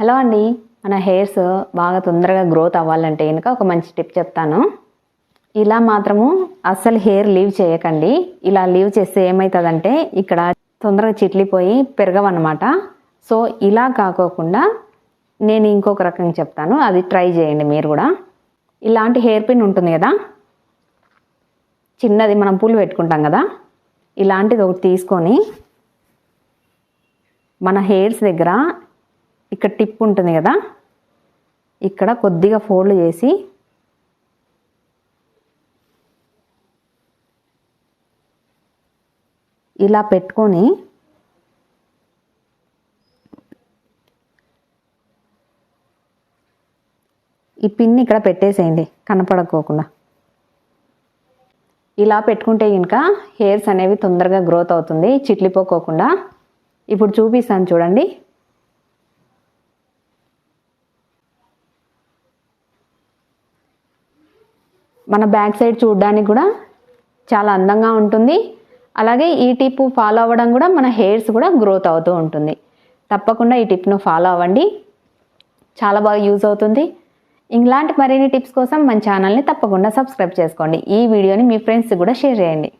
Hello అండి. మన hairs బాగా తొందరగా గ్రోత్ అవ్వాలంటే కనుక ఒక మంచి టిప్ చెప్తాను. ఇలా మాత్రము అస్సలు హెయిర్ లీవ్ చేయకండి. ఇలా లీవ్ చేస్తే ఏమవుతుందంటే ఇక్కడ తొందరగా చిట్లిపోయి పెరగవన్నమాట. సో ఇలా కాకోకుండా నేను ఇంకొక రకంగా చెప్తాను. అది ట్రై చేయండి మీరు కూడా. ఇలాంటి హెయిర్ పిన్ ఉంటుంది కదా. చిన్నది మనం పూలు పెట్టుకుంటాం కదా. ఇలాంటిది ఒకటి తీసుకొని మన హెయిర్స్ దగ్గర ఇక్కడ టిప్ ఉంటుంది కదా? ఇక్కడ కొద్దిగా ఫోల్డ్ చేసి ఇలా పెట్టుకొని ఈ పిన్ ఇక్కడ పెట్టేసేయండి కనపడకోకుండా. ఇలా పెట్టుకుంటే ఇంకా హెయిర్స్ అనేవి తొందరగా గ్రోత్ అవుతుంది చిట్లిపోకోకుండా. ఇప్పుడు చూపిస్తాను చూడండి. మన బ్యాక్ సైడ్ చూడడానికి కూడా చాలా అందంగా ఉంటుంది. అలాగే ఈ టిప్ ఫాలో అవ్వడం కూడా మన హెయిర్స్ కూడా గ్రోత్ అవుతూ ఉంటుంది. తప్పకుండా ఈ టిప్ను ఫాలో అవ్వండి. చాలా బాగా యూజ్ అవుతుంది. ఇలాంటి మరిన్ని టిప్స్ కోసం మన ఛానల్ని తప్పకుండా సబ్స్క్రైబ్ చేసుకోండి. ఈ వీడియోని మీ ఫ్రెండ్స్కి కూడా షేర్ చేయండి.